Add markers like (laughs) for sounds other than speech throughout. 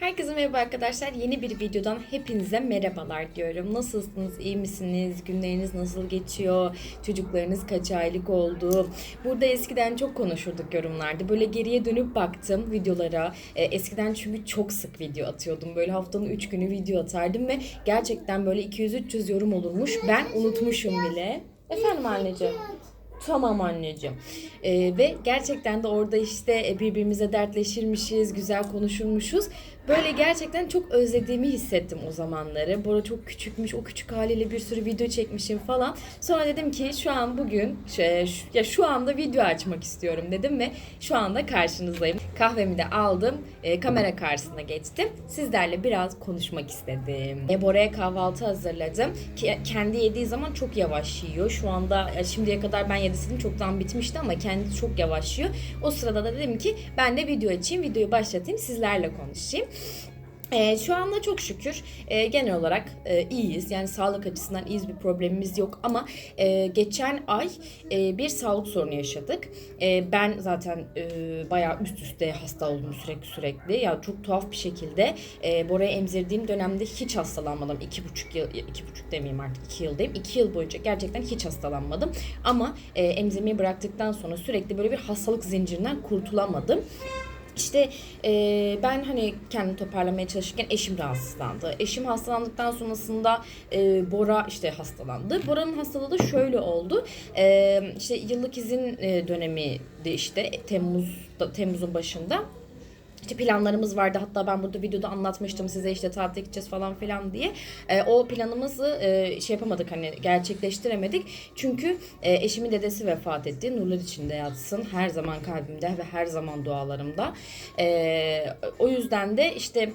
Herkese merhaba arkadaşlar. Yeni bir videodan hepinize merhabalar diyorum. Nasılsınız? İyi misiniz? Günleriniz nasıl geçiyor? Çocuklarınız kaç aylık oldu? Burada eskiden çok konuşurduk yorumlarda. Böyle geriye dönüp baktım videolara. E, eskiden çünkü çok sık video atıyordum. Böyle haftanın 3 günü video atardım ve gerçekten böyle 200-300 yorum olurmuş. Ben unutmuşum bile. Efendim anneciğim. Tamam anneciğim. Ee, ve gerçekten de orada işte e, birbirimize dertleşirmişiz, güzel konuşurmuşuz. Böyle gerçekten çok özlediğimi hissettim o zamanları. Bora çok küçükmüş, o küçük haliyle bir sürü video çekmişim falan. Sonra dedim ki şu an bugün, şey, ya şu anda video açmak istiyorum dedim ve şu anda karşınızdayım. Kahvemi de aldım, e, kamera karşısına geçtim. Sizlerle biraz konuşmak istedim. E, Bora'ya kahvaltı hazırladım. Ki, kendi yediği zaman çok yavaş yiyor. Şu anda şimdiye kadar ben yedisinin çoktan bitmişti ama kendi çok yavaş yiyor. O sırada da dedim ki ben de video açayım, videoyu başlatayım, sizlerle konuşayım. Ee, şu anda çok şükür e, genel olarak e, iyiyiz. Yani sağlık açısından iyiyiz bir problemimiz yok ama e, geçen ay e, bir sağlık sorunu yaşadık. E, ben zaten e, bayağı üst üste hasta oldum sürekli sürekli. Ya çok tuhaf bir şekilde e, Bora'yı emzirdiğim dönemde hiç hastalanmadım. İki buçuk yıl, iki buçuk demeyeyim artık iki yıldayım. İki yıl boyunca gerçekten hiç hastalanmadım. Ama e, emzirmeyi bıraktıktan sonra sürekli böyle bir hastalık zincirinden kurtulamadım. İşte e, ben hani kendimi toparlamaya çalışırken eşim rahatsızlandı. Eşim hastalandıktan sonrasında e, Bora işte hastalandı. Bora'nın hastalığı da şöyle oldu. E, işte yıllık izin e, dönemiydi işte Temmuz Temmuz'un başında. İşte planlarımız vardı. Hatta ben burada videoda anlatmıştım size işte tatile gideceğiz falan filan diye. E, o planımızı e, şey yapamadık hani gerçekleştiremedik. Çünkü e, eşimin dedesi vefat etti. Nurlar içinde yatsın. Her zaman kalbimde ve her zaman dualarımda. E, o yüzden de işte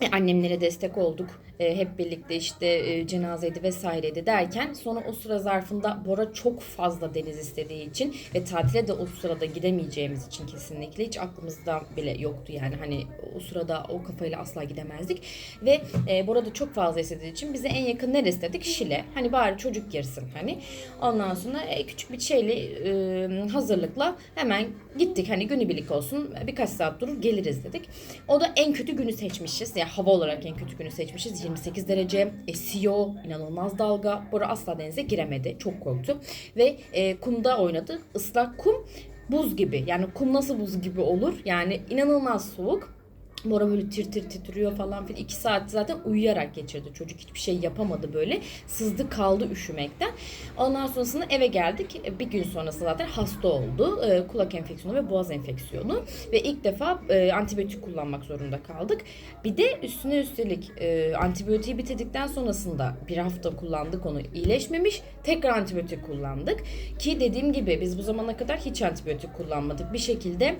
e, annemlere destek olduk. E, hep birlikte işte e, cenazeydi vesaireydi derken sonra o sıra zarfında Bora çok fazla deniz istediği için ve tatile de o sırada gidemeyeceğimiz için kesinlikle hiç aklımızda bile yoktu. Yani hani o sırada o kafayla asla gidemezdik ve e, Bora da çok fazla istediği için bize en yakın neresi dedik? Şile. Hani bari çocuk girsin hani. Ondan sonra küçük bir şeyle hazırlıkla hemen gittik. Hani günübirlik olsun birkaç saat durur geliriz dedik. O da en kötü günü seçmişiz. Yani hava olarak en kötü günü seçmişiz 28 derece. Esiyor inanılmaz dalga. Bora asla denize giremedi. Çok korktu. Ve e, kumda oynadı. Islak kum buz gibi. Yani kum nasıl buz gibi olur? Yani inanılmaz soğuk Bora böyle tir tir titriyor falan filan. iki saat zaten uyuyarak geçirdi. Çocuk hiçbir şey yapamadı böyle. Sızdı kaldı üşümekten. Ondan sonrasında eve geldik. E, Bir gün sonrasında zaten hasta oldu. Ee, kulak enfeksiyonu ve boğaz enfeksiyonu. Ve ilk defa e, antibiyotik kullanmak zorunda kaldık. Bir de üstüne üstelik e, antibiyotiği bitirdikten sonrasında bir hafta kullandık onu iyileşmemiş. Tekrar antibiyotik kullandık. Ki dediğim gibi biz bu zamana kadar hiç antibiyotik kullanmadık. Bir şekilde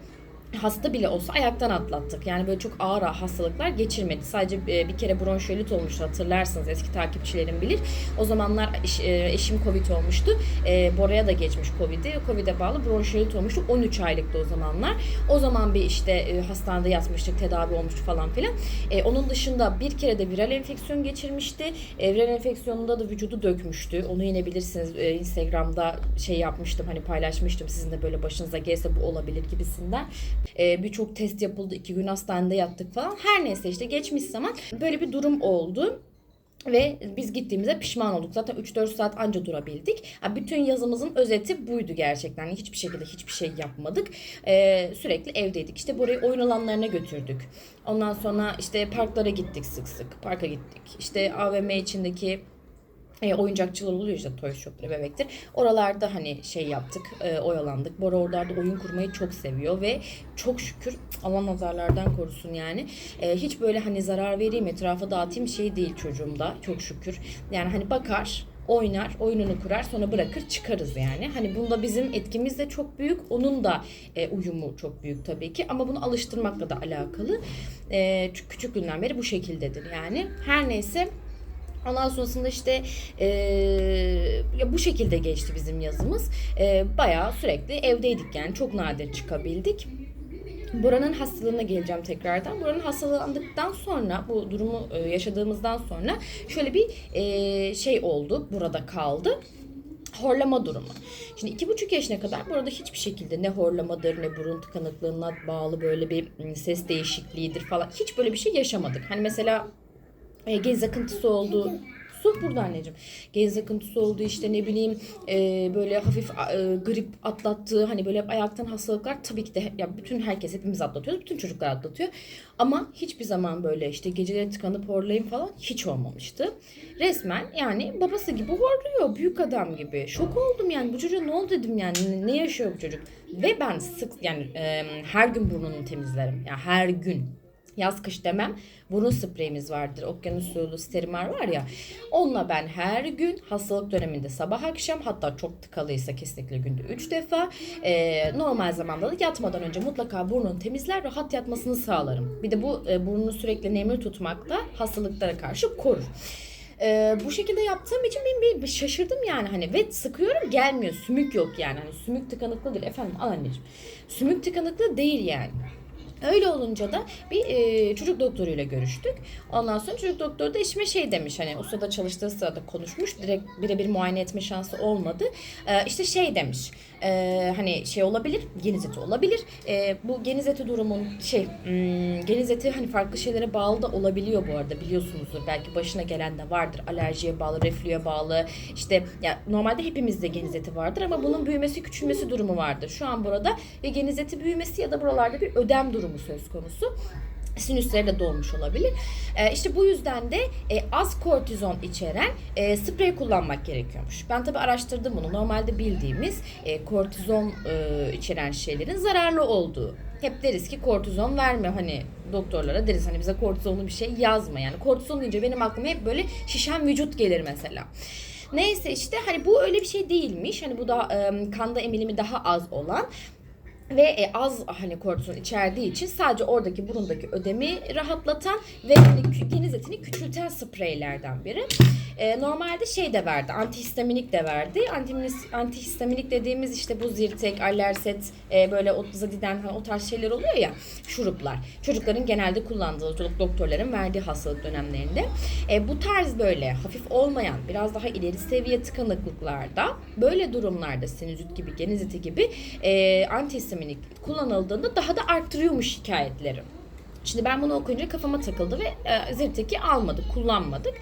hasta bile olsa ayaktan atlattık. Yani böyle çok ağır hastalıklar geçirmedi. Sadece e, bir kere bronşiolit olmuştu hatırlarsınız eski takipçilerim bilir. O zamanlar e, eşim Covid olmuştu. E, Bora'ya da geçmiş Covid'i. Covid'e bağlı bronşiolit olmuştu. 13 aylıktı o zamanlar. O zaman bir işte hastanede yatmıştık, tedavi olmuştu falan filan. Onun dışında bir kere de viral enfeksiyon geçirmişti. Viral enfeksiyonunda da vücudu dökmüştü. Onu yine bilirsiniz Instagram'da şey yapmıştım hani paylaşmıştım sizin de böyle başınıza gelse bu olabilir gibisinden. E, Birçok test yapıldı. iki gün hastanede yattık falan. Her neyse işte geçmiş zaman böyle bir durum oldu. Ve biz gittiğimizde pişman olduk. Zaten 3-4 saat anca durabildik. Ha, bütün yazımızın özeti buydu gerçekten. Yani hiçbir şekilde hiçbir şey yapmadık. Ee, sürekli evdeydik. İşte burayı oyun alanlarına götürdük. Ondan sonra işte parklara gittik sık sık. Parka gittik. İşte AVM içindeki e, oyuncakçılar oluyor işte toy shop'ları bebektir. Oralarda hani şey yaptık, e, oyalandık. Bora oralarda oyun kurmayı çok seviyor ve çok şükür Allah nazarlardan korusun yani. E, hiç böyle hani zarar vereyim, etrafa dağıtayım şey değil çocuğumda çok şükür. Yani hani bakar, oynar, oyununu kurar sonra bırakır çıkarız yani. Hani bunda bizim etkimiz de çok büyük. Onun da e, uyumu çok büyük tabii ki ama bunu alıştırmakla da alakalı. E, küçüklüğünden beri bu şekildedir yani. Her neyse Ondan sonrasında işte eee, ya bu şekilde geçti bizim yazımız. Eee bayağı sürekli evdeydik yani çok nadir çıkabildik. Buranın hastalığına geleceğim tekrardan. Buranın hastalandıktan sonra bu durumu e, yaşadığımızdan sonra şöyle bir e, şey oldu. Burada kaldı horlama durumu. Şimdi iki buçuk yaşına kadar burada hiçbir şekilde ne horlamadır ne burun tıkanıklığına bağlı böyle bir ses değişikliğidir falan hiç böyle bir şey yaşamadık. Hani mesela e, geniz akıntısı oldu. Su burada anneciğim. Geniz akıntısı oldu işte ne bileyim e, böyle hafif e, grip atlattığı hani böyle ayaktan hastalıklar tabii ki de ya bütün herkes hepimiz atlatıyoruz. Bütün çocuklar atlatıyor. Ama hiçbir zaman böyle işte geceleri tıkanıp horlayayım falan hiç olmamıştı. Resmen yani babası gibi horluyor. Büyük adam gibi. Şok oldum yani bu çocuğa ne oldu dedim yani ne yaşıyor bu çocuk. Ve ben sık yani e, her gün burnunu temizlerim. Yani her gün yaz kış demem. Burun spreyimiz vardır. Okyanus suyulu sterimar var ya. Onunla ben her gün hastalık döneminde sabah akşam hatta çok tıkalıysa kesinlikle günde 3 defa e, normal zamanda da yatmadan önce mutlaka burnunu temizler rahat yatmasını sağlarım. Bir de bu e, burnunu sürekli nemli tutmak da hastalıklara karşı korur. E, bu şekilde yaptığım için ben bir, şaşırdım yani hani ve sıkıyorum gelmiyor sümük yok yani hani sümük tıkanıklığı değil efendim al anneciğim sümük tıkanıklığı değil yani. Öyle olunca da bir e, çocuk doktoruyla görüştük. Ondan sonra çocuk doktoru da eşime şey demiş hani o sırada çalıştığı sırada konuşmuş. Direkt birebir muayene etme şansı olmadı. E, işte şey demiş e, hani şey olabilir geniz eti olabilir. E, bu geniz eti durumun şey hmm, geniz eti hani farklı şeylere bağlı da olabiliyor bu arada biliyorsunuzdur. Belki başına gelen de vardır. Alerjiye bağlı, reflüye bağlı. İşte ya normalde hepimizde geniz eti vardır ama bunun büyümesi küçülmesi durumu vardır. Şu an burada ve geniz eti büyümesi ya da buralarda bir ödem durumu söz konusu sinüsleri de dolmuş olabilir. Ee, işte bu yüzden de e, az kortizon içeren e, sprey kullanmak gerekiyormuş. Ben tabi araştırdım bunu. Normalde bildiğimiz e, kortizon e, içeren şeylerin zararlı olduğu. Hep deriz ki kortizon verme hani doktorlara deriz hani bize kortizonlu bir şey yazma yani. Kortizon deyince benim aklıma hep böyle şişen vücut gelir mesela. Neyse işte hani bu öyle bir şey değilmiş. Hani bu da e, kanda emilimi daha az olan ve e, az hani kortizon içerdiği için sadece oradaki burundaki ödemi rahatlatan ve hani geniz etini küçülten spreylerden biri. E, normalde şey de verdi, antihistaminik de verdi. Antihistaminik dediğimiz işte bu zirtek, allerset, e, böyle zadiden hani o tarz şeyler oluyor ya, şuruplar. Çocukların genelde kullandığı, çocuk doktorların verdiği hastalık dönemlerinde. E, bu tarz böyle hafif olmayan, biraz daha ileri seviye tıkanıklıklarda, böyle durumlarda sinüzit gibi, geniz eti gibi e, antihistaminik kullanıldığında daha da arttırıyormuş şikayetleri. Şimdi ben bunu okuyunca kafama takıldı ve e, Zyrtek'i almadık, kullanmadık.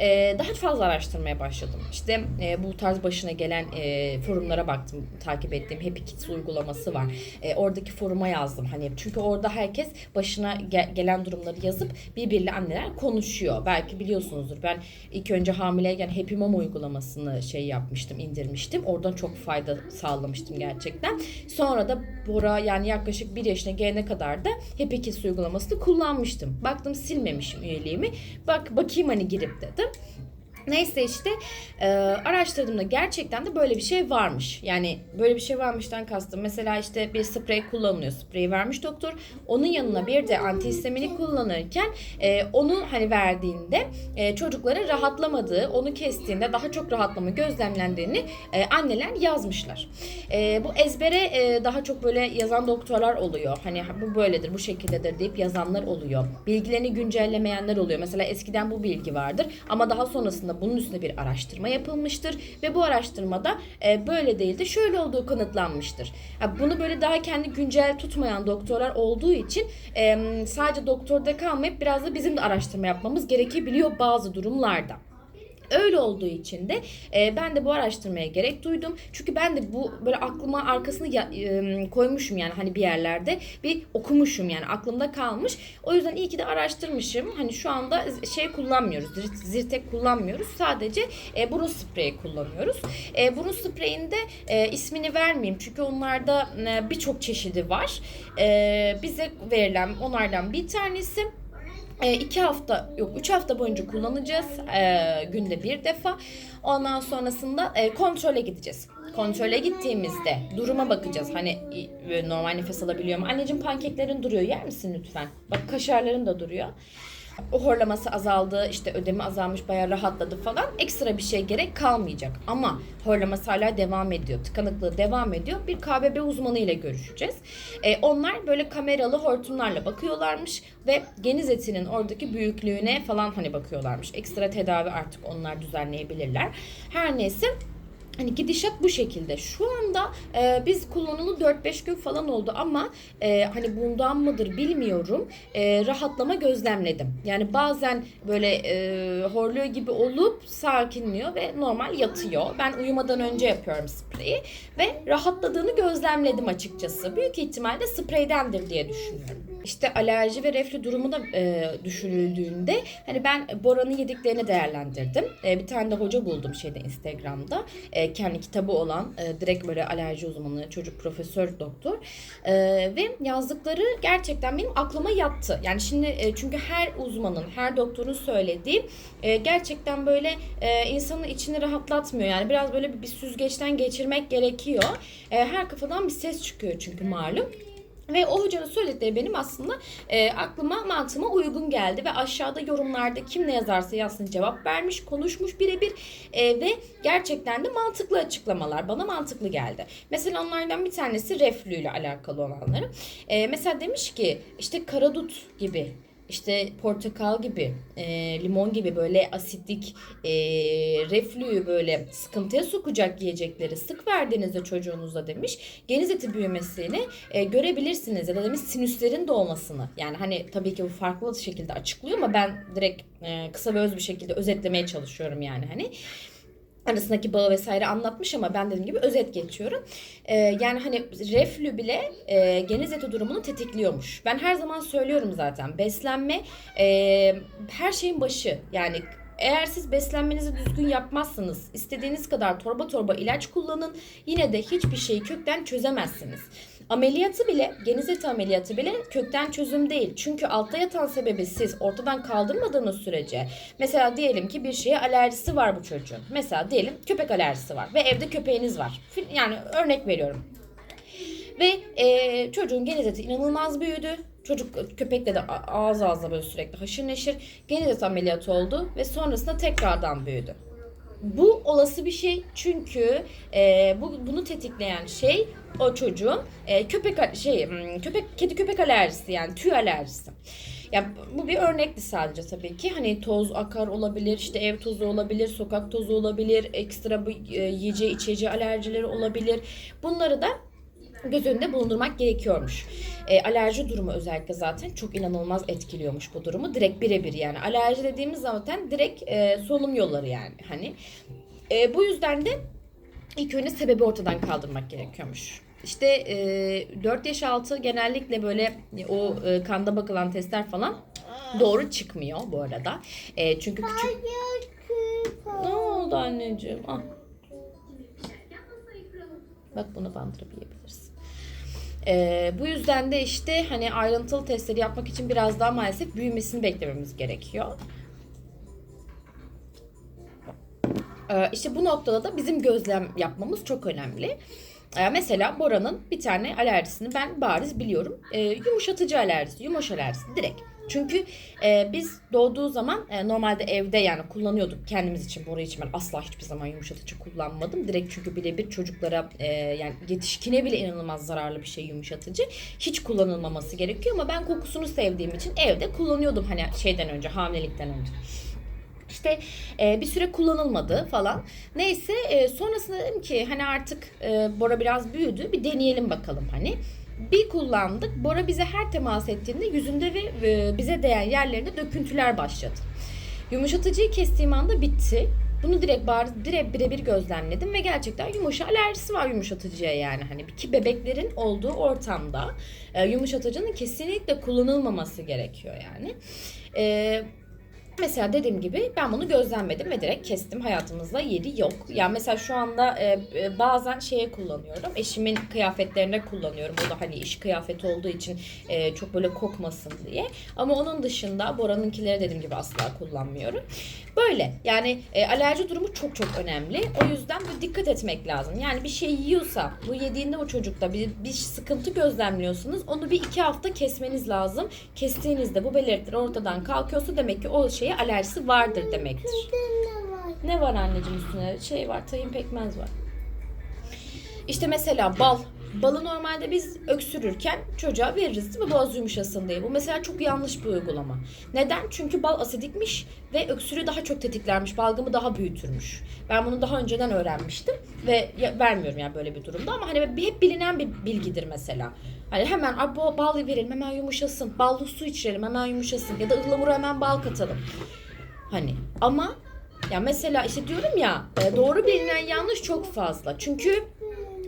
E, daha fazla araştırmaya başladım. İşte e, bu tarz başına gelen e, forumlara baktım, takip ettiğim Happy Kids uygulaması var. E, oradaki foruma yazdım hani çünkü orada herkes başına ge- gelen durumları yazıp birbiriyle anneler konuşuyor. Belki biliyorsunuzdur. Ben ilk önce hamileyken Happy Mom uygulamasını şey yapmıştım, indirmiştim. Oradan çok fayda sağlamıştım gerçekten. Sonra da Bora yani yaklaşık bir yaşına gelene kadar da Happy Kids kullanmıştım. Baktım silmemişim üyeliğimi. Bak bakayım hani girip dedim. Neyse işte e, araştırdığımda gerçekten de böyle bir şey varmış. Yani böyle bir şey varmıştan kastım. Mesela işte bir sprey kullanılıyor. Spreyi vermiş doktor. Onun yanına bir de antihistaminik kullanırken e, onu hani verdiğinde e, çocukların rahatlamadığı, onu kestiğinde daha çok rahatlama gözlemlendiğini e, anneler yazmışlar. E, bu ezbere e, daha çok böyle yazan doktorlar oluyor. Hani bu böyledir, bu şekildedir deyip yazanlar oluyor. Bilgilerini güncellemeyenler oluyor. Mesela eskiden bu bilgi vardır ama daha sonrasında bunun üstüne bir araştırma yapılmıştır ve bu araştırmada e, böyle değil de şöyle olduğu kanıtlanmıştır. Ha, bunu böyle daha kendi güncel tutmayan doktorlar olduğu için e, sadece doktorda kalmayıp biraz da bizim de araştırma yapmamız gerekebiliyor bazı durumlarda. Öyle olduğu için de e, ben de bu araştırmaya gerek duydum. Çünkü ben de bu böyle aklıma arkasını ya- e, koymuşum yani hani bir yerlerde bir okumuşum yani aklımda kalmış. O yüzden iyi ki de araştırmışım. Hani şu anda şey kullanmıyoruz. zir- Zirtek kullanmıyoruz. Sadece e, burun spreyi kullanıyoruz. E, burun spreyinde e, ismini vermeyeyim. Çünkü onlarda e, birçok çeşidi var. E, bize verilen onlardan bir tanesi e, hafta yok üç hafta boyunca kullanacağız e, günde bir defa. Ondan sonrasında e, kontrole gideceğiz. Kontrole gittiğimizde duruma bakacağız. Hani normal nefes alabiliyor mu? Anneciğim pankeklerin duruyor yer misin lütfen? Bak kaşarların da duruyor. O horlaması azaldı, işte ödemi azalmış, bayağı rahatladı falan. Ekstra bir şey gerek kalmayacak. Ama horlaması hala devam ediyor. Tıkanıklığı devam ediyor. Bir KBB uzmanı ile görüşeceğiz. E, onlar böyle kameralı hortumlarla bakıyorlarmış ve geniz etinin oradaki büyüklüğüne falan hani bakıyorlarmış. Ekstra tedavi artık onlar düzenleyebilirler. Her neyse Hani gidişat bu şekilde. Şu anda e, biz kullanalı 4-5 gün falan oldu ama e, hani bundan mıdır bilmiyorum. E, rahatlama gözlemledim. Yani bazen böyle e, horluyor gibi olup sakinliyor ve normal yatıyor. Ben uyumadan önce yapıyorum spreyi ve rahatladığını gözlemledim açıkçası. Büyük ihtimalle spreydendir diye düşünüyorum. İşte alerji ve reflü durumu da e, düşünüldüğünde hani ben Bora'nın yediklerini değerlendirdim. E, bir tane de hoca buldum şeyde Instagram'da. E, kendi kitabı olan e, direkt böyle alerji uzmanı çocuk profesör doktor. E, ve yazdıkları gerçekten benim aklıma yattı. Yani şimdi e, çünkü her uzmanın, her doktorun söylediği e, gerçekten böyle e, insanın içini rahatlatmıyor. Yani biraz böyle bir, bir süzgeçten geçirmek gerekiyor. E, her kafadan bir ses çıkıyor çünkü malum. Ve o hocanın söyledikleri benim aslında e, aklıma mantığıma uygun geldi ve aşağıda yorumlarda kim ne yazarsa yazsın cevap vermiş, konuşmuş birebir e, ve gerçekten de mantıklı açıklamalar bana mantıklı geldi. Mesela onlardan bir tanesi reflü ile alakalı olanları. E, mesela demiş ki işte karadut gibi işte portakal gibi, e, limon gibi böyle asitlik, e, reflüyü böyle sıkıntıya sokacak yiyecekleri sık verdiğinizde çocuğunuza demiş. Geniz eti büyümesini e, görebilirsiniz ya da demiş sinüslerin doğmasını. Yani hani tabii ki bu farklı şekilde açıklıyor ama ben direkt e, kısa ve öz bir şekilde özetlemeye çalışıyorum yani hani arasındaki bağı vesaire anlatmış ama ben dediğim gibi özet geçiyorum. Ee, yani hani reflü bile e, geniz eti durumunu tetikliyormuş. Ben her zaman söylüyorum zaten beslenme e, her şeyin başı yani eğer siz beslenmenizi düzgün yapmazsanız, istediğiniz kadar torba torba ilaç kullanın, yine de hiçbir şeyi kökten çözemezsiniz. Ameliyatı bile, geniz eti ameliyatı bile kökten çözüm değil. Çünkü altta yatan sebebi siz ortadan kaldırmadığınız sürece, mesela diyelim ki bir şeye alerjisi var bu çocuğun. Mesela diyelim köpek alerjisi var ve evde köpeğiniz var. Yani örnek veriyorum. Ve e, çocuğun geniz eti inanılmaz büyüdü. Çocuk köpekle de ağız ağza böyle sürekli haşır neşir. Geniz eti ameliyatı oldu ve sonrasında tekrardan büyüdü. Bu olası bir şey çünkü e, bu bunu tetikleyen şey o çocuğun e, köpek şey köpek kedi köpek alerjisi yani tüy alerjisi. Ya bu bir örnekti sadece tabii ki. Hani toz akar olabilir, işte ev tozu olabilir, sokak tozu olabilir, ekstra bir e, yiyeceği içeceği alerjileri olabilir. Bunları da göz önünde bulundurmak gerekiyormuş. E, alerji durumu özellikle zaten çok inanılmaz etkiliyormuş bu durumu. Direkt birebir yani. Alerji dediğimiz zaten direkt e, solunum yolları yani. Hani e, bu yüzden de ilk önce sebebi ortadan kaldırmak gerekiyormuş. İşte e, 4 yaş altı genellikle böyle o e, kanda bakılan testler falan doğru çıkmıyor bu arada. E, çünkü küçük... Ne oldu anneciğim? Ah. Bak bunu bandırıp yiyebilirsin. Ee, bu yüzden de işte hani ayrıntılı testleri yapmak için biraz daha maalesef büyümesini beklememiz gerekiyor. Ee, işte bu noktada da bizim gözlem yapmamız çok önemli. Ee, mesela Bora'nın bir tane alerjisini ben bariz biliyorum. Ee, yumuşatıcı alerjisi, yumuş alerjisi direkt. Çünkü e, biz doğduğu zaman e, normalde evde yani kullanıyorduk kendimiz için Bora için ben asla hiçbir zaman yumuşatıcı kullanmadım. Direkt çünkü birebir çocuklara e, yani yetişkine bile inanılmaz zararlı bir şey yumuşatıcı. Hiç kullanılmaması gerekiyor ama ben kokusunu sevdiğim için evde kullanıyordum hani şeyden önce hamilelikten önce. İşte e, bir süre kullanılmadı falan. Neyse e, sonrasında dedim ki hani artık e, Bora biraz büyüdü bir deneyelim bakalım hani. Bir kullandık. Bora bize her temas ettiğinde yüzünde ve e, bize değen yerlerinde döküntüler başladı. Yumuşatıcıyı kestiğim anda bitti. Bunu direkt bariz, direkt birebir gözlemledim ve gerçekten yumuşa alerjisi var yumuşatıcıya yani. Hani ki bebeklerin olduğu ortamda e, yumuşatıcının kesinlikle kullanılmaması gerekiyor yani. E, Mesela dediğim gibi ben bunu gözlemledim ve direkt kestim. Hayatımızda yeri yok. Yani mesela şu anda e, e, bazen şeye kullanıyorum. Eşimin kıyafetlerine kullanıyorum. O da hani iş kıyafeti olduğu için e, çok böyle kokmasın diye. Ama onun dışında Bora'nınkileri dediğim gibi asla kullanmıyorum. Böyle yani e, alerji durumu çok çok önemli. O yüzden bu dikkat etmek lazım. Yani bir şey yiyorsa bu yediğinde o çocukta bir, bir sıkıntı gözlemliyorsunuz. Onu bir iki hafta kesmeniz lazım. Kestiğinizde bu belirtiler ortadan kalkıyorsa demek ki o şeye alerjisi vardır demektir. Ne var anneciğim üstüne? Şey var, tahin pekmez var. İşte mesela bal. balı normalde biz öksürürken çocuğa veririz değil mi? Boğaz yumuşasın diye. Bu mesela çok yanlış bir uygulama. Neden? Çünkü bal asidikmiş ve öksürüğü daha çok tetiklermiş. Balgamı daha büyütürmüş. Ben bunu daha önceden öğrenmiştim ve vermiyorum yani böyle bir durumda ama hani hep bilinen bir bilgidir mesela. Hani hemen "Ay, bu bal verelim hemen yumuşasın. Ballı su içirelim hemen yumuşasın. Ya da ıhlamura hemen bal katalım. Hani ama ya mesela işte diyorum ya e, doğru bilinen yanlış çok fazla. Çünkü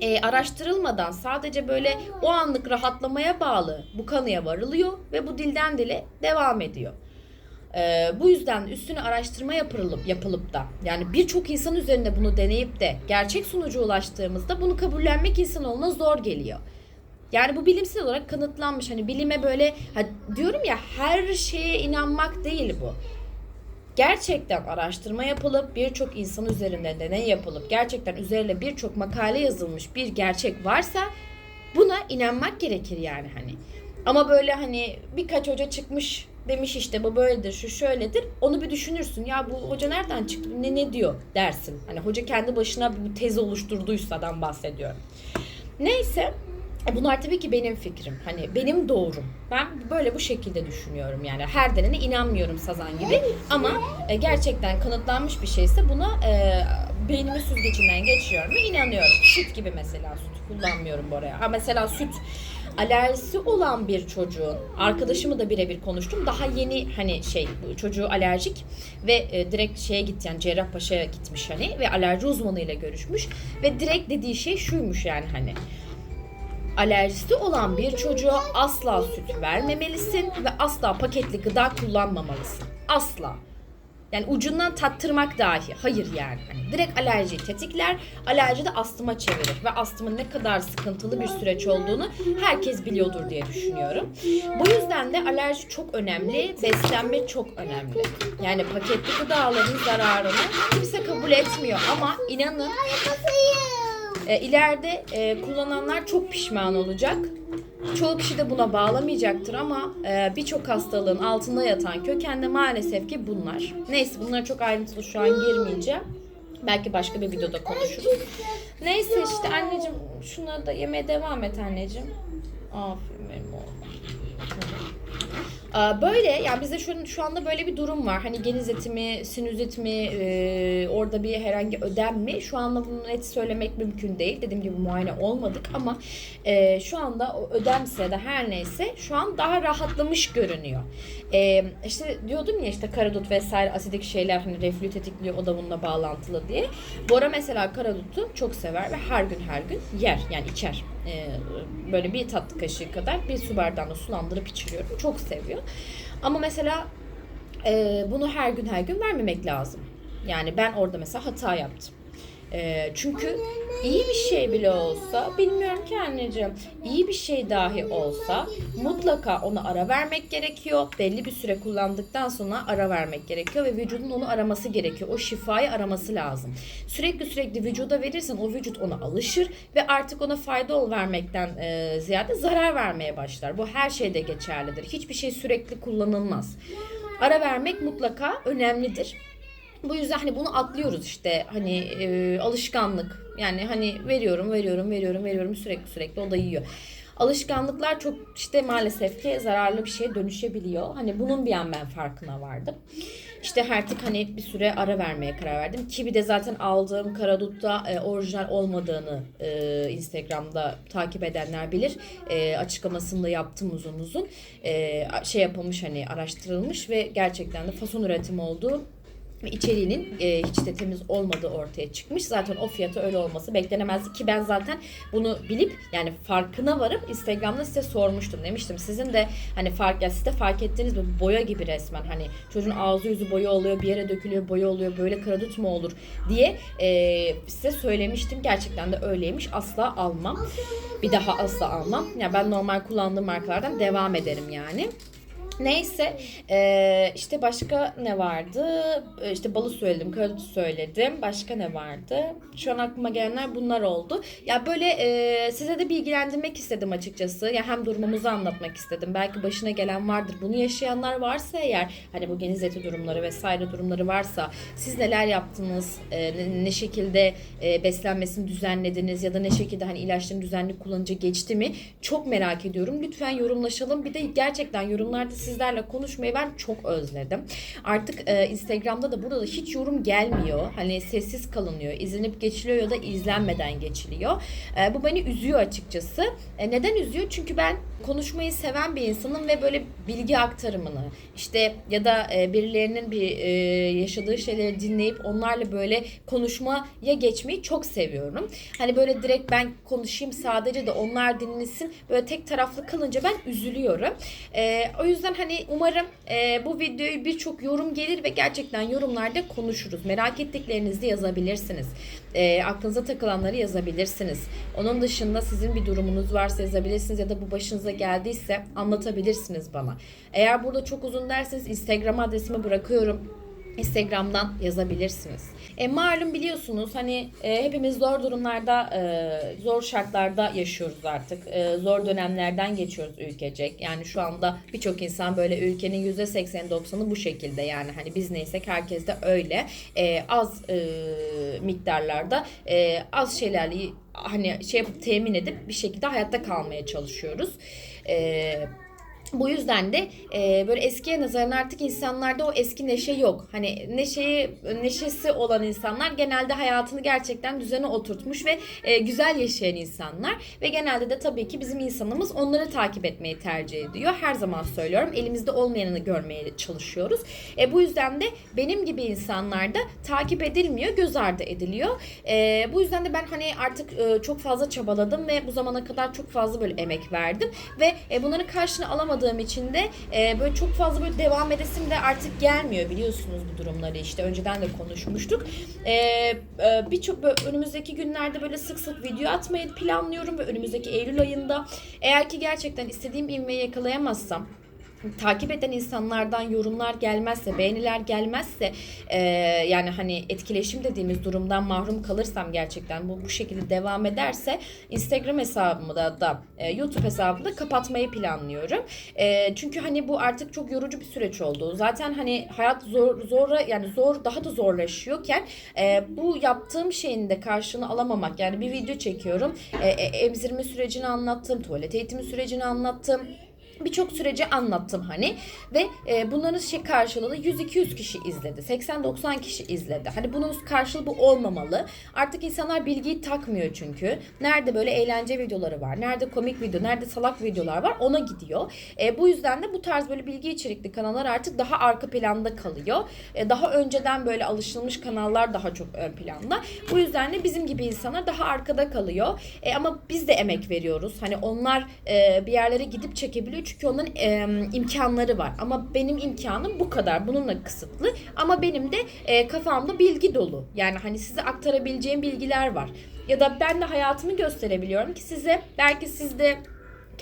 e, araştırılmadan sadece böyle o anlık rahatlamaya bağlı bu kanıya varılıyor ve bu dilden dile devam ediyor. E, bu yüzden üstüne araştırma yapılıp yapılıp da yani birçok insan üzerinde bunu deneyip de gerçek sonuca ulaştığımızda bunu kabullenmek insanoğluna zor geliyor. Yani bu bilimsel olarak kanıtlanmış. Hani bilime böyle diyorum ya her şeye inanmak değil bu gerçekten araştırma yapılıp birçok insan üzerinde deney yapılıp gerçekten üzerine birçok makale yazılmış bir gerçek varsa buna inanmak gerekir yani hani. Ama böyle hani birkaç hoca çıkmış demiş işte bu böyledir şu şöyledir onu bir düşünürsün ya bu hoca nereden çıktı ne ne diyor dersin. Hani hoca kendi başına bir tez oluşturduysadan bahsediyorum. Neyse Bunlar tabii ki benim fikrim. Hani benim doğrum. Ben böyle bu şekilde düşünüyorum yani. Her denene inanmıyorum sazan gibi. Ama e, gerçekten kanıtlanmış bir şeyse buna e, beynimin süzgecinden geçiyorum ve inanıyorum. Süt gibi mesela süt kullanmıyorum bu araya. Ha mesela süt alerjisi olan bir çocuğun arkadaşımı da birebir konuştum. Daha yeni hani şey çocuğu alerjik ve e, direkt şeye gitti yani Cerrahpaşa'ya gitmiş hani ve alerji uzmanıyla görüşmüş ve direkt dediği şey şuymuş yani hani alerjisi olan bir çocuğa asla süt vermemelisin ve asla paketli gıda kullanmamalısın. Asla. Yani ucundan tattırmak dahi. Hayır yani. Hani direkt alerjiyi tetikler. Alerji de astıma çevirir. Ve astımın ne kadar sıkıntılı bir süreç olduğunu herkes biliyordur diye düşünüyorum. Bu yüzden de alerji çok önemli. Beslenme çok önemli. Yani paketli gıdaların zararını kimse kabul etmiyor. Ama inanın e, ileride e, kullananlar çok pişman olacak. Çoğu kişi de buna bağlamayacaktır ama e, birçok hastalığın altında yatan köken de maalesef ki bunlar. Neyse bunlara çok ayrıntılı şu an girmeyeceğim. Belki başka bir videoda konuşuruz. Neyse işte anneciğim şuna da yemeye devam et anneciğim. Aferin Böyle yani bizde şu, şu anda böyle bir durum var. Hani genizit mi, sinüzit mi, e, orada bir herhangi ödem mi? Şu anda bunu net söylemek mümkün değil. Dediğim gibi muayene olmadık ama e, şu anda o ödemse de her neyse şu an daha rahatlamış görünüyor. E, işte diyordum ya işte karadut vesaire asidik şeyler hani reflü tetikliyor o da bununla bağlantılı diye. Bora mesela karadutu çok sever ve her gün her gün yer yani içer. E, böyle bir tatlı kaşığı kadar bir su bardağına sulandırıp içiriyorum. Çok seviyor. Ama mesela e, bunu her gün her gün vermemek lazım. Yani ben orada mesela hata yaptım. E, çünkü iyi bir şey bile olsa, bilmiyorum ki anneciğim, iyi bir şey dahi olsa mutlaka ona ara vermek gerekiyor. Belli bir süre kullandıktan sonra ara vermek gerekiyor ve vücudun onu araması gerekiyor. O şifayı araması lazım. Sürekli sürekli vücuda verirsen o vücut ona alışır ve artık ona fayda ol vermekten e, ziyade zarar vermeye başlar. Bu her şeyde geçerlidir. Hiçbir şey sürekli kullanılmaz. Ara vermek mutlaka önemlidir. Bu yüzden hani bunu atlıyoruz işte hani e, alışkanlık yani hani veriyorum veriyorum veriyorum veriyorum sürekli sürekli o da yiyor. Alışkanlıklar çok işte maalesef ki zararlı bir şeye dönüşebiliyor. Hani bunun bir an ben farkına vardım. İşte artık hani bir süre ara vermeye karar verdim. Ki bir de zaten aldığım karadutta e, orijinal olmadığını e, Instagram'da takip edenler bilir. E, açıklamasını da yaptım uzun uzun. E, şey yapılmış hani araştırılmış ve gerçekten de fason üretim olduğu ve içeriğinin e, hiç de temiz olmadığı ortaya çıkmış. Zaten o fiyatı öyle olması beklenemezdi ki ben zaten bunu bilip yani farkına varıp Instagram'da size sormuştum. Demiştim sizin de hani fark ya siz de fark ettiğiniz bu boya gibi resmen hani çocuğun ağzı yüzü boya oluyor bir yere dökülüyor boya oluyor böyle karadut mu olur diye e, size söylemiştim. Gerçekten de öyleymiş. Asla almam. Bir daha asla almam. Ya yani ben normal kullandığım markalardan devam ederim yani. Neyse eee, işte başka ne vardı? Eee, İşte balı söyledim, karadut söyledim. Başka ne vardı? Şu an aklıma gelenler bunlar oldu. Ya böyle eee, size de bilgilendirmek istedim açıkçası. Ya hem durumumuzu anlatmak istedim. Belki başına gelen vardır. Bunu yaşayanlar varsa eğer hani bu geniz eti durumları vesaire durumları varsa siz neler yaptınız? Eee, ne, ne şekilde eee, beslenmesini düzenlediniz ya da ne şekilde hani ilaçların düzenli kullanıcı geçti mi? Çok merak ediyorum. Lütfen yorumlaşalım. Bir de gerçekten yorumlarda sizlerle konuşmayı ben çok özledim. Artık e, Instagram'da da burada da hiç yorum gelmiyor. Hani sessiz kalınıyor. izlenip geçiliyor ya da izlenmeden geçiliyor. E, bu beni üzüyor açıkçası. E, neden üzüyor? Çünkü ben konuşmayı seven bir insanım ve böyle bilgi aktarımını işte ya da e, birilerinin bir e, yaşadığı şeyleri dinleyip onlarla böyle konuşmaya geçmeyi çok seviyorum. Hani böyle direkt ben konuşayım sadece de onlar dinlesin böyle tek taraflı kalınca ben üzülüyorum. E, o yüzden hani umarım e, bu videoyu birçok yorum gelir ve gerçekten yorumlarda konuşuruz. Merak ettiklerinizi yazabilirsiniz. E, aklınıza takılanları yazabilirsiniz. Onun dışında sizin bir durumunuz varsa yazabilirsiniz ya da bu başınıza geldiyse anlatabilirsiniz bana. Eğer burada çok uzun derseniz Instagram adresimi bırakıyorum. Instagram'dan yazabilirsiniz. E malum biliyorsunuz hani e, hepimiz zor durumlarda, e, zor şartlarda yaşıyoruz artık. E, zor dönemlerden geçiyoruz ülkecek. Yani şu anda birçok insan böyle ülkenin %80-90'ı bu şekilde yani hani biz neysek herkes de öyle. E, az e, miktarlarda e, az şeylerle hani şey yapıp temin edip bir şekilde hayatta kalmaya çalışıyoruz. Eee bu yüzden de e, böyle eskiye nazaran artık insanlarda o eski neşe yok. Hani neşeyi neşesi olan insanlar genelde hayatını gerçekten düzene oturtmuş ve e, güzel yaşayan insanlar ve genelde de tabii ki bizim insanımız onları takip etmeyi tercih ediyor. Her zaman söylüyorum elimizde olmayanını görmeye çalışıyoruz. E, bu yüzden de benim gibi insanlar da takip edilmiyor, göz ardı ediliyor. E, bu yüzden de ben hani artık e, çok fazla çabaladım ve bu zamana kadar çok fazla böyle emek verdim ve e, bunların karşını alamadığım için de e, böyle çok fazla böyle devam edesim de artık gelmiyor biliyorsunuz bu durumları işte önceden de konuşmuştuk. E, e, Birçok önümüzdeki günlerde böyle sık sık video atmayı planlıyorum ve önümüzdeki Eylül ayında eğer ki gerçekten istediğim ivmeyi yakalayamazsam takip eden insanlardan yorumlar gelmezse, beğeniler gelmezse e, yani hani etkileşim dediğimiz durumdan mahrum kalırsam gerçekten bu bu şekilde devam ederse Instagram hesabımı da, da e, YouTube hesabımı da kapatmayı planlıyorum. E, çünkü hani bu artık çok yorucu bir süreç oldu. Zaten hani hayat zor zora yani zor daha da zorlaşıyorken e, bu yaptığım şeyin de karşılığını alamamak yani bir video çekiyorum. E, e, emzirme sürecini anlattım, tuvalet eğitimi sürecini anlattım birçok süreci anlattım hani ve e, bunların şey karşılığı 100-200 kişi izledi. 80-90 kişi izledi. Hani bunun karşılığı bu olmamalı. Artık insanlar bilgiyi takmıyor çünkü. Nerede böyle eğlence videoları var, nerede komik video, nerede salak videolar var ona gidiyor. E, bu yüzden de bu tarz böyle bilgi içerikli kanallar artık daha arka planda kalıyor. E, daha önceden böyle alışılmış kanallar daha çok ön planda. Bu yüzden de bizim gibi insanlar daha arkada kalıyor. E, ama biz de emek veriyoruz. Hani onlar e, bir yerlere gidip çekebiliyor çünkü onların e, imkanları var. Ama benim imkanım bu kadar. Bununla kısıtlı. Ama benim de e, kafamda bilgi dolu. Yani hani size aktarabileceğim bilgiler var. Ya da ben de hayatımı gösterebiliyorum ki size belki siz de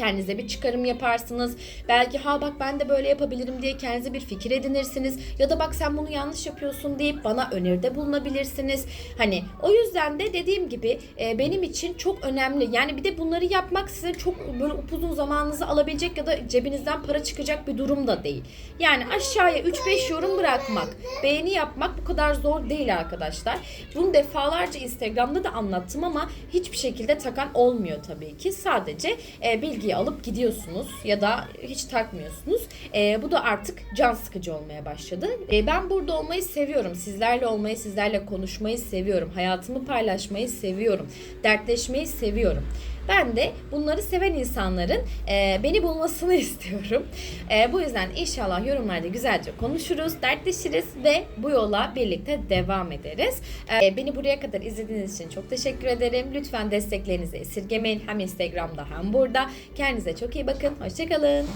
kendinize bir çıkarım yaparsınız. Belki ha bak ben de böyle yapabilirim diye kendinize bir fikir edinirsiniz. Ya da bak sen bunu yanlış yapıyorsun deyip bana öneride bulunabilirsiniz. Hani o yüzden de dediğim gibi e, benim için çok önemli. Yani bir de bunları yapmak size çok böyle upuzun zamanınızı alabilecek ya da cebinizden para çıkacak bir durum da değil. Yani aşağıya 3-5 yorum bırakmak, beğeni yapmak bu kadar zor değil arkadaşlar. Bunu defalarca Instagram'da da anlattım ama hiçbir şekilde takan olmuyor tabii ki. Sadece e, bilgiyi alıp gidiyorsunuz ya da hiç takmıyorsunuz. E, bu da artık can sıkıcı olmaya başladı. E, ben burada olmayı seviyorum. Sizlerle olmayı, sizlerle konuşmayı seviyorum. Hayatımı paylaşmayı seviyorum. Dertleşmeyi seviyorum. Ben de bunları seven insanların e, beni bulmasını (laughs) istiyorum. E, bu yüzden inşallah yorumlarda güzelce konuşuruz, dertleşiriz ve bu yola birlikte devam ederiz. E, beni buraya kadar izlediğiniz için çok teşekkür ederim. Lütfen desteklerinizi esirgemeyin. Hem Instagram'da hem burada. Kendinize çok iyi bakın. Hoşçakalın.